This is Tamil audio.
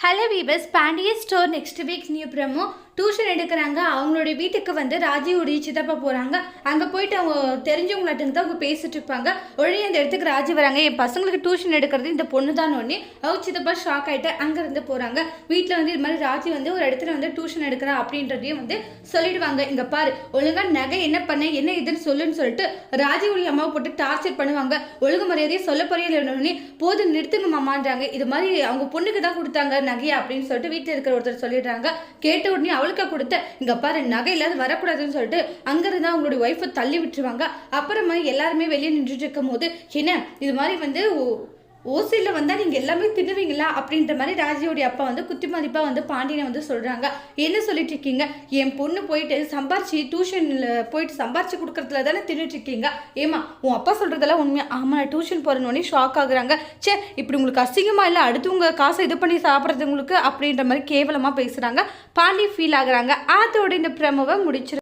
Hello వీబస్ Pandiya store next week new promo tuition எடுக்கிறாங்க. அவங்களுடைய வீட்டுக்கு வந்து ராஜீவுடைய சித்தப்பா போகிறாங்க அங்கே போயிட்டு அவங்க தெரிஞ்சவங்களாட்டு தான் அவங்க பேசிட்டு இருப்பாங்க. உடனே அந்த இடத்துக்கு ராஜி வராங்க. என் பசங்களுக்கு டியூஷன் எடுக்கிறது இந்த பொண்ணு தான் ஒன்று அவங்க சித்தப்பா ஷாக் ஆகிட்டு அங்கேருந்து போகிறாங்க வீட்டில் வந்து இது மாதிரி ராஜி வந்து ஒரு இடத்துல வந்து டியூஷன் எடுக்கிறா அப்படின்றதையும் வந்து சொல்லிடுவாங்க. இங்கே பாரு ஒழுங்கா நகை என்ன பண்ண என்ன இதுன்னு சொல்லுன்னு சொல்லிட்டு ராஜி அம்மாவை போட்டு டார்ச்சர் பண்ணுவாங்க. ஒழுங்கு மரியாதையை சொல்ல போறியே போதும் நிறுத்துங்க மாமான்றாங்க. இது மாதிரி அவங்க பொண்ணுக்கு தான் கொடுத்தாங்க நகையா அப்படின்னு சொல்லிட்டு வீட்டில் இருக்கிற ஒருத்தர் சொல்லிடுறாங்க. கேட்ட உடனே அவ்வளோ அவளுக்கா கொடுத்த இங்க பாரு நகையில வரக்கூடாதுன்னு சொல்லிட்டு அங்கேருந்து அவங்களுடைய ஒய்ஃபை தள்ளி விட்டுருவாங்க. அப்புறமா எல்லாருமே வெளியே நின்றுட்டு இருக்கும் போது என்ன இது மாதிரி வந்து ஓசியில் வந்தால் நீங்கள் எல்லாமே தின்னுவீங்களா? அப்படின்ற மாதிரி ராஜியோடைய அப்பா வந்து குத்தி மதிப்பாக வந்து பாண்டியனை வந்து சொல்கிறாங்க என்ன சொல்லிட்டு இருக்கீங்க? என் பொண்ணு போயிட்டு சம்பாரிச்சு டியூஷனில் போயிட்டு சம்பாரிச்சு கொடுக்குறதுல தானே தின்னுட்டு இருக்கீங்க. ஏமா உன் அப்பா சொல்கிறதெல்லாம் உண்மையா ஆமாம் டியூஷன் போகிறனோடனே ஷாக் ஆகுறாங்க. சே இப்படி உங்களுக்கு அசிங்கமாக இல்லை? அடுத்தவங்க காசை இது பண்ணி சாப்பிட்றதுங்களுக்கு அப்படின்ற மாதிரி கேவலமாக பேசுகிறாங்க பாண்டி ஃபீல் ஆகுறாங்க. அதோட இந்த பிரமவை முடிச்சிரு